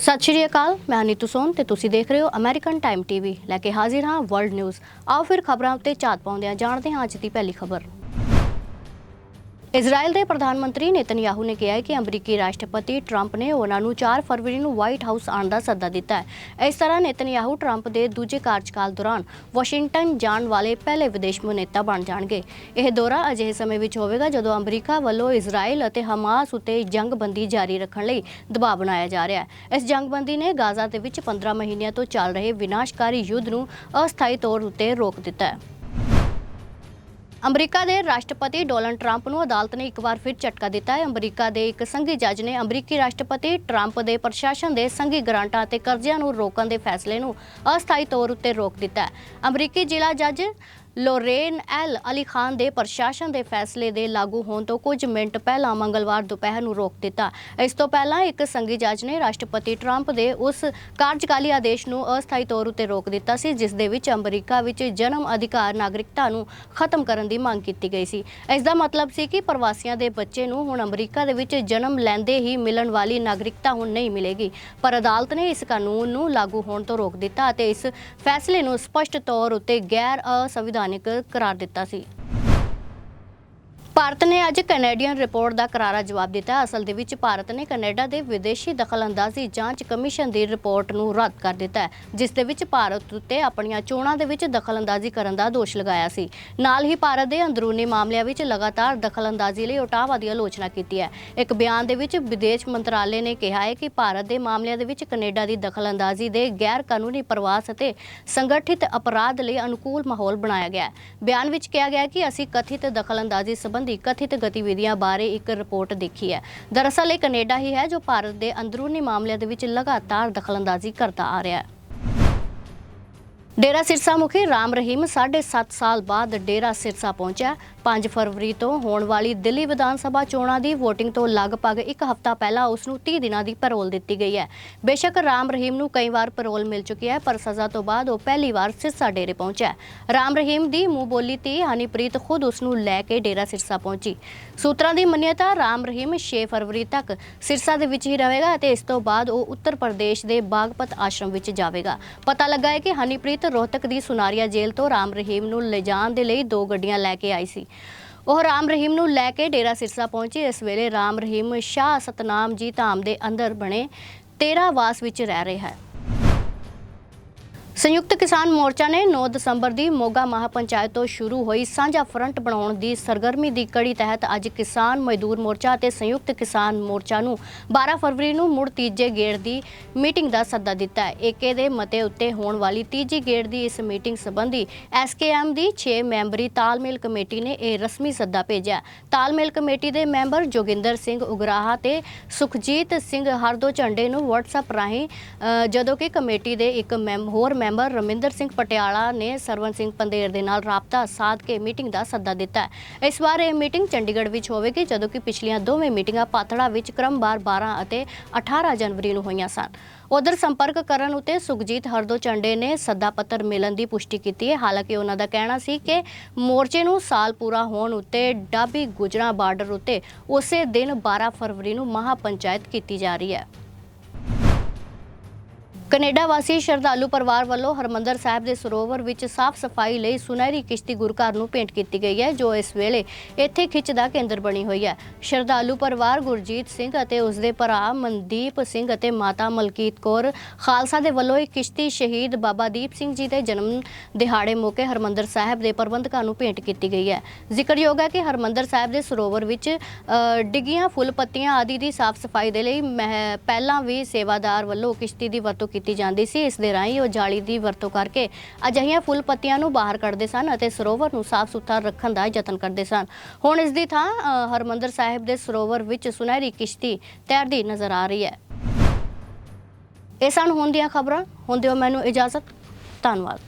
ਸਤਿ ਸ਼੍ਰੀ ਅਕਾਲ, ਮੈਂ ਨੀਤੂ ਸੋਨ ਤੇ ਤੁਸੀਂ ਦੇਖ ਰਹੇ ਹੋ ਅਮਰੀਕਨ ਟਾਈਮ ਟੀਵੀ ਲੈ ਕੇ ਹਾਜ਼ਰ ਹਾਂ ਵਰਲਡ ਨਿਊਜ਼ ਆਓ ਫਿਰ ਖਬਰਾਂ ਉੱਤੇ ਝਾਤ ਪਾਉਂਦੇ ਹਾਂ ਜਾਣਦੇ ਹਾਂ ਅੱਜ ਦੀ ਪਹਿਲੀ ਖਬਰ। ਇਜ਼ਰਾਈਲ ਦੇ ਪ੍ਰਧਾਨ ਮੰਤਰੀ ਨੇਤਨਯਾਹੂ ਨੇ ਕਿਹਾ ਹੈ ਕਿ ਅਮਰੀਕੀ ਰਾਸ਼ਟਰਪਤੀ ਟਰੰਪ ਨੇ ਉਹਨਾਂ ਨੂੰ 4 ਫਰਵਰੀ ਨੂੰ ਵਾਈਟ ਹਾਊਸ ਆਉਣ ਦਾ ਸੱਦਾ ਦਿੱਤਾ ਹੈ। ਇਸ ਤਰ੍ਹਾਂ ਨੇਤਨਯਾਹੂ ਟਰੰਪ ਦੇ ਦੂਜੇ ਕਾਰਜਕਾਲ ਦੌਰਾਨ ਵਾਸ਼ਿੰਗਟਨ ਜਾਣ ਵਾਲੇ ਪਹਿਲੇ ਵਿਦੇਸ਼ ਨੇਤਾ ਬਣ ਜਾਣਗੇ। ਇਹ ਦੌਰਾ ਅਜਿਹੇ ਸਮੇਂ ਵਿੱਚ ਹੋਵੇਗਾ ਜਦੋਂ ਅਮਰੀਕਾ ਵੱਲੋਂ ਇਜ਼ਰਾਈਲ ਅਤੇ ਹਮਾਸ ਉੱਤੇ ਜੰਗਬੰਦੀ ਜਾਰੀ ਰੱਖਣ ਲਈ ਦਬਾਅ ਬਣਾਇਆ ਜਾ ਰਿਹਾ ਹੈ। ਇਸ ਜੰਗਬੰਦੀ ਨੇ ਗਾਜ਼ਾ ਦੇ ਵਿੱਚ 15 ਮਹੀਨਿਆਂ ਤੋਂ ਚੱਲ ਰਹੇ ਵਿਨਾਸ਼ਕਾਰੀ ਯੁੱਧ ਨੂੰ ਅਸਥਾਈ ਤੌਰ ਉੱਤੇ ਰੋਕ ਦਿੱਤਾ ਹੈ। ਅਮਰੀਕਾ ਦੇ ਰਾਸ਼ਟਰਪਤੀ ਡੋਨਲਡ ਟਰੰਪ ਨੂੰ ਅਦਾਲਤ ਨੇ ਇੱਕ ਵਾਰ ਫਿਰ ਝਟਕਾ ਦਿੱਤਾ ਹੈ। ਅਮਰੀਕਾ ਦੇ ਇੱਕ ਸੰਘੀ ਜੱਜ ਨੇ ਅਮਰੀਕੀ ਰਾਸ਼ਟਰਪਤੀ ਟਰੰਪ ਦੇ ਪ੍ਰਸ਼ਾਸਨ ਦੇ ਸੰਘੀ ਗ੍ਰਾਂਟਾਂ ਅਤੇ ਕਰਜ਼ਿਆਂ ਨੂੰ ਰੋਕਣ ਦੇ ਫੈਸਲੇ ਨੂੰ ਅਸਥਾਈ ਤੌਰ ਉੱਤੇ ਰੋਕ ਦਿੱਤਾ ਹੈ। ਅਮਰੀਕੀ ਜ਼ਿਲ੍ਹਾ ਜੱਜ ਲੋਰੇਨ ਐਲ ਅਲੀ ਖਾਨ ਦੇ ਪ੍ਰਸ਼ਾਸਨ ਦੇ ਫੈਸਲੇ ਦੇ ਲਾਗੂ ਹੋਣ ਤੋਂ ਕੁਝ ਮਿੰਟ ਪਹਿਲਾਂ ਮੰਗਲਵਾਰ ਦੁਪਹਿਰ ਨੂੰ ਰੋਕ ਦਿੱਤਾ। ਇਸ ਤੋਂ ਪਹਿਲਾਂ ਇੱਕ ਸੰਘੀ ਜੱਜ ਨੇ ਰਾਸ਼ਟਰਪਤੀ ਟਰੰਪ ਦੇ ਉਸ ਕਾਰਜਕਾਲੀ ਆਦੇਸ਼ ਨੂੰ ਅਸਥਾਈ ਤੌਰ ਉੱਤੇ ਰੋਕ ਦਿੱਤਾ ਸੀ, ਜਿਸ ਦੇ ਵਿੱਚ ਅਮਰੀਕਾ ਵਿੱਚ ਜਨਮ ਅਧਿਕਾਰ ਨਾਗਰਿਕਤਾ ਨੂੰ ਖਤਮ ਕਰਨ ਦੀ ਮੰਗ ਕੀਤੀ ਗਈ ਸੀ। ਇਸ ਦਾ ਮਤਲਬ ਸੀ ਕਿ ਪ੍ਰਵਾਸੀਆਂ ਦੇ ਬੱਚੇ ਨੂੰ ਹੁਣ ਅਮਰੀਕਾ ਦੇ ਵਿੱਚ ਜਨਮ ਲੈਂਦੇ ਹੀ ਮਿਲਣ ਵਾਲੀ ਨਾਗਰਿਕਤਾ ਹੁਣ ਨਹੀਂ ਮਿਲੇਗੀ। ਪਰ ਅਦਾਲਤ ਨੇ ਇਸ ਕਾਨੂੰਨ ਨੂੰ ਲਾਗੂ ਹੋਣ ਤੋਂ ਰੋਕ ਦਿੱਤਾ ਅਤੇ ਇਸ ਫੈਸਲੇ ਨੂੰ ਸਪਸ਼ਟ ਤੌਰ ਉੱਤੇ ਗੈਰ ਅਸੰਵਿਧਾਨਿਕ ਕਰਾਰ ਦਿੱਤਾ ਸੀ। ਭਾਰਤ ਨੇ ਅੱਜ ਕੈਨੇਡੀਅਨ ਰਿਪੋਰਟ ਦਾ ਕਰਾਰਾ ਜਵਾਬ ਦਿੱਤਾ। ਅਸਲ ਦੇ ਵਿੱਚ ਭਾਰਤ ਨੇ ਕੈਨੇਡਾ ਦੇ ਵਿਦੇਸ਼ੀ ਦਖਲਅੰਦਾਜ਼ੀ ਜਾਂਚ ਕਮਿਸ਼ਨ ਦੀ ਰਿਪੋਰਟ ਨੂੰ ਰੱਦ ਕਰ ਦਿੱਤਾ ਹੈ, ਜਿਸ ਦੇ ਵਿੱਚ ਭਾਰਤ ਉੱਤੇ ਆਪਣੀਆਂ ਚੋਣਾਂ ਦੇ ਵਿੱਚ ਦਖਲਅੰਦਾਜ਼ੀ ਕਰਨ ਦਾ ਦੋਸ਼ ਲਗਾਇਆ ਸੀ। ਨਾਲ ਹੀ ਭਾਰਤ ਦੇ ਅੰਦਰੂਨੀ ਮਾਮਲਿਆਂ ਵਿੱਚ ਲਗਾਤਾਰ ਦਖਲਅੰਦਾਜ਼ੀ ਲਈ ਓਟਾਵਾ ਦੀ ਆਲੋਚਨਾ ਕੀਤੀ ਹੈ। ਇੱਕ ਬਿਆਨ ਦੇ ਵਿੱਚ ਵਿਦੇਸ਼ ਮੰਤਰਾਲੇ ਨੇ ਕਿਹਾ ਹੈ ਕਿ ਭਾਰਤ ਦੇ ਮਾਮਲਿਆਂ ਦੇ ਵਿੱਚ ਕੈਨੇਡਾ ਦੀ ਦਖਲਅੰਦਾਜ਼ੀ ਦੇ ਗੈਰ ਕਾਨੂੰਨੀ ਪ੍ਰਵਾਸ ਅਤੇ ਸੰਗਠਿਤ ਅਪਰਾਧ ਲਈ ਅਨੁਕੂਲ ਮਾਹੌਲ ਬਣਾਇਆ ਗਿਆ ਹੈ। ਬਿਆਨ ਵਿੱਚ ਕਿਹਾ ਗਿਆ ਕਿ ਅਸੀਂ ਕਥਿਤ ਦਖਲਅੰਦਾਜ਼ੀ ਸੰਬੰਧੀ ਕਥਿਤ ਗਤੀਵਿਧੀਆਂ ਬਾਰੇ ਇੱਕ ਰਿਪੋਰਟ ਦੇਖੀ ਹੈ। ਦਰਅਸਲ ਇਹ ਕੈਨੇਡਾ ਹੀ ਹੈ ਜੋ ਭਾਰਤ ਦੇ ਅੰਦਰੂਨੀ ਮਾਮਲਿਆਂ ਦੇ ਵਿੱਚ ਲਗਾਤਾਰ ਦਖਲਅੰਦਾਜ਼ੀ ਕਰਦਾ ਆ ਰਿਹਾ ਹੈ। ਡੇਰਾ ਸਿਰਸਾ ਮੁਖੀ ਰਾਮ ਰਹੀਮ 7.5 ਸਾਲ ਬਾਅਦ ਡੇਰਾ ਸਿਰਸਾ ਪਹੁੰਚਿਆ। 5 ਫਰਵਰੀ ਤੋਂ ਹੋਣ ਵਾਲੀ ਦਿੱਲੀ ਵਿਧਾਨ ਸਭਾ ਚੋਣਾਂ ਦੀ VOTING ਤੋਂ ਲਗਭਗ ਇੱਕ ਹਫ਼ਤਾ ਪਹਿਲਾਂ ਉਸ ਨੂੰ 30 ਦਿਨਾਂ ਦੀ ਪੈਰੋਲ ਦਿੱਤੀ ਗਈ ਹੈ। ਬੇਸ਼ੱਕ ਰਾਮ ਰਹੀਮ ਨੂੰ ਕਈ ਵਾਰ ਪੈਰੋਲ ਮਿਲ ਚੁੱਕੀ ਹੈ, ਪਰ ਸਜ਼ਾ ਤੋਂ ਬਾਅਦ ਉਹ ਪਹਿਲੀ ਵਾਰ ਸਿਰਸਾ ਡੇਰੇ ਪਹੁੰਚਿਆ ਰਾਮ ਰਹੀਮ ਦੀ ਮੂੰਹ ਬੋਲੀ ਤੀ ਹਨੀਪ੍ਰੀਤ ਖੁਦ ਉਸ ਨੂੰ ਲੈ ਕੇ ਡੇਰਾ ਸਿਰਸਾ ਪਹੁੰਚੀ। ਸੂਤਰਾਂ ਦੀ ਮੰਨਿਅਤਾ, ਰਾਮ ਰਹੀਮ 6 ਫਰਵਰੀ ਤੱਕ ਸਿਰਸਾ ਦੇ ਵਿੱਚ ਹੀ ਰਹੇਗਾ ਅਤੇ ਇਸ ਤੋਂ ਬਾਅਦ ਉਹ ਉੱਤਰ ਪ੍ਰਦੇਸ਼ ਦੇ ਬਾਗਪਤ ਆਸ਼ਰਮ ਵਿੱਚ ਜਾਵੇਗਾ। ਪਤਾ ਲੱਗਾ ਹੈ ਕਿ ਹਨੀਪ੍ਰੀਤ ਰੋਹਤਕ ਦੀ ਸੁਨਾਰੀਆ ਜੇਲ੍ਹ ਤੋਂ ਰਾਮ ਰਹੀਮ ਨੂੰ ਲਿਜਾਣ ਦੇ ਲਈ ਦੋ ਗੱਡੀਆਂ ਲੈ ਕੇ ਆਈ ਸੀ। ਉਹ ਰਾਮ ਰਹੀਮ ਨੂੰ ਲੈ ਕੇ ਡੇਰਾ ਸਿਰਸਾ ਪਹੁੰਚੀ। ਇਸ ਵੇਲੇ ਰਾਮ ਰਹੀਮ ਸ਼ਾਹ ਸਤਨਾਮ ਜੀ ਧਾਮ ਦੇ ਅੰਦਰ ਬਣੇ। ਤੇਰਾ ਵਾਸ ਵਿੱਚ ਰਹਿ ਰਿਹਾ ਹੈ। ਸੰਯੁਕਤ ਕਿਸਾਨ ਮੋਰਚਾ ਨੇ 9 ਦਸੰਬਰ ਦੀ ਮੋਗਾ ਮਹਾਪੰਚਾਇਤ ਤੋਂ ਸ਼ੁਰੂ ਹੋਈ ਸਾਂਝਾ ਫਰੰਟ ਬਣਾਉਣ ਦੀ ਸਰਗਰਮੀ ਦੀ ਕੜੀ ਤਹਿਤ ਅੱਜ ਕਿਸਾਨ ਮਜ਼ਦੂਰ ਮੋਰਚਾ ਅਤੇ ਸੰਯੁਕਤ ਕਿਸਾਨ ਮੋਰਚਾ ਨੂੰ 12 ਫਰਵਰੀ ਨੂੰ ਮੁੜ ਤੀਜੇ ਗੇੜ ਦੀ ਮੀਟਿੰਗ ਦਾ ਸੱਦਾ ਦਿੱਤਾ ਹੈ। ਏਕੇ ਦੇ ਮਤੇ ਉੱਤੇ ਹੋਣ ਵਾਲੀ ਤੀਜੀ ਗੇੜ ਦੀ ਇਸ ਮੀਟਿੰਗ ਸੰਬੰਧੀ ਐਸਕੇਐਮ ਦੀ 6 ਮੈਂਬਰੀ ਤਾਲਮੇਲ ਕਮੇਟੀ ਨੇ ਇਹ ਰਸਮੀ ਸੱਦਾ ਭੇਜਿਆ। ਤਾਲਮੇਲ ਕਮੇਟੀ ਦੇ ਮੈਂਬਰ ਜੋਗਿੰਦਰ ਸਿੰਘ ਉਗਰਾਹਾ ਤੇ ਸੁਖਜੀਤ ਸਿੰਘ ਹਰਦੋ ਝੰਡੇ ਨੂੰ WhatsApp ਰਾਹੀਂ ਜਦੋਂ ਕਿ ਕਮੇਟੀ ਦੇ ਇੱਕ ਮੈਂਬ ਹੋਰ ਮੈਂਬਰ ਰਮਿੰਦਰ ਸਿੰਘ ਪਟਿਆਲਾ ਨੇ ਸਰਵਨ ਸਿੰਘ ਪੰਦੇਰ ਦੇ ਨਾਲ ਰਾਬਤਾ ਸਾਧ ਕੇ ਮੀਟਿੰਗ ਦਾ ਸੱਦਾ ਦਿੱਤਾ ਹੈ। ਇਸ ਵਾਰ ਇਹ ਮੀਟਿੰਗ ਚੰਡੀਗੜ੍ਹ ਵਿੱਚ ਹੋਵੇਗੀ, ਜਦੋਂ ਕਿ ਪਿਛਲੀਆਂ ਦੋਵੇਂ ਮੀਟਿੰਗਾਂ ਪਾਤੜਾ ਵਿੱਚ ਕ੍ਰਮਵਾਰ 12 ਅਤੇ 18 ਜਨਵਰੀ ਨੂੰ ਹੋਈਆਂ ਸਨ। ਉਧਰ ਸੰਪਰਕ ਕਰਨ ਉਤੇ ਸੁਖਜੀਤ ਹਰਦੋ ਚੰਡੇ ਨੇ ਸੱਦਾ ਪੱਤਰ ਮਿਲਣ ਦੀ ਪੁਸ਼ਟੀ ਕੀਤੀ ਹੈ। ਹਾਲਾਂਕਿ ਉਹਨਾਂ ਦਾ ਕਹਿਣਾ ਸੀ ਕਿ ਮੋਰਚੇ ਨੂੰ ਸਾਲ ਪੂਰਾ ਹੋਣ ਉਤੇ ਡਾਬੀ ਗੁਜਰਾ ਬਾਰਡਰ ਉਤੇ ਉਸੇ ਦਿਨ 12 ਫਰਵਰੀ ਨੂੰ ਮਹਾਪੰਚਾਇਤ ਕੀਤੀ ਜਾ ਰਹੀ ਹੈ। ਕੈਨੇਡਾ ਵਾਸੀ ਸ਼ਰਧਾਲੂ ਪਰਿਵਾਰ ਵੱਲੋਂ ਹਰਮੰਦਰ ਸਾਹਿਬ ਦੇ ਸਰੋਵਰ ਵਿੱਚ ਸਾਫ਼ ਸਫ਼ਾਈ ਲਈ ਸੁਨਹਿਰੀ ਕਿਸ਼ਤੀ ਗੁਰਘਰ ਨੂੰ ਭੇਂਟ ਕੀਤੀ ਗਈ ਹੈ, ਜੋ ਇਸ ਵੇਲੇ ਇੱਥੇ ਖਿੱਚ ਦਾ ਕੇਂਦਰ ਬਣੀ ਹੋਈ ਹੈ। ਸ਼ਰਧਾਲੂ ਪਰਿਵਾਰ ਗੁਰਜੀਤ ਸਿੰਘ ਅਤੇ ਉਸ ਦੇ ਭਰਾ ਮਨਦੀਪ ਸਿੰਘ ਅਤੇ ਮਾਤਾ ਮਲਕੀਤ ਕੌਰ ਖਾਲਸਾ ਦੇ ਵੱਲੋਂ ਇਹ ਕਿਸ਼ਤੀ ਸ਼ਹੀਦ ਬਾਬਾ ਦੀਪ ਸਿੰਘ ਜੀ ਦੇ ਜਨਮ ਦਿਹਾੜੇ ਮੌਕੇ ਹਰਮੰਦਰ ਸਾਹਿਬ ਦੇ ਪ੍ਰਬੰਧਕਾਂ ਨੂੰ ਭੇਂਟ ਕੀਤੀ ਗਈ ਹੈ। ਜ਼ਿਕਰਯੋਗ ਹੈ ਕਿ ਹਰਮੰਦਰ ਸਾਹਿਬ ਦੇ ਸਰੋਵਰ ਵਿੱਚ ਡਿੱਗੀਆਂ, ਫੁੱਲ ਪੱਤੀਆਂ ਆਦਿ ਦੀ ਸਾਫ਼ ਸਫ਼ਾਈ ਦੇ ਲਈ ਮਹਿ- ਪਹਿਲਾਂ ਵੀ ਸੇਵਾਦਾਰ ਵੱਲੋਂ ਕਿਸ਼ਤੀ ਦੀ ਵਰਤੋਂ ਕੀਤੀ ਜਾਂਦੀ ਸੀ। ਇਸ ਦੇ ਰਾਹੀਂ ਉਹ ਜਾਲੀ ਦੀ ਵਰਤੋਂ ਕਰਕੇ ਅਜਿਹੀਆਂ ਫੁੱਲ ਪੱਤੀਆਂ ਨੂੰ ਬਾਹਰ ਕੱਢਦੇ ਸਨ ਅਤੇ ਸਰੋਵਰ ਨੂੰ ਸਾਫ਼ ਸੁਥਰਾ ਰੱਖਣ ਦਾ ਯਤਨ ਕਰਦੇ ਸਨ। ਹੁਣ ਇਸ ਦੀ ਥਾਂ ਅ, ਹਰਮੰਦਰ ਸਾਹਿਬ ਦੇ ਸਰੋਵਰ ਵਿੱਚ ਸੁਨਹਿਰੀ ਕਿਸ਼ਤੀ ਤੈਰਦੀ ਨਜ਼ਰ ਆ ਰਹੀ ਹੈ। ਇਹ ਸਨ ਹੁਣ ਦੀਆਂ ਖਬਰਾਂ। ਹੁਣ ਦਿਓ ਮੈਨੂੰ ਇਜਾਜ਼ਤ। ਧੰਨਵਾਦ।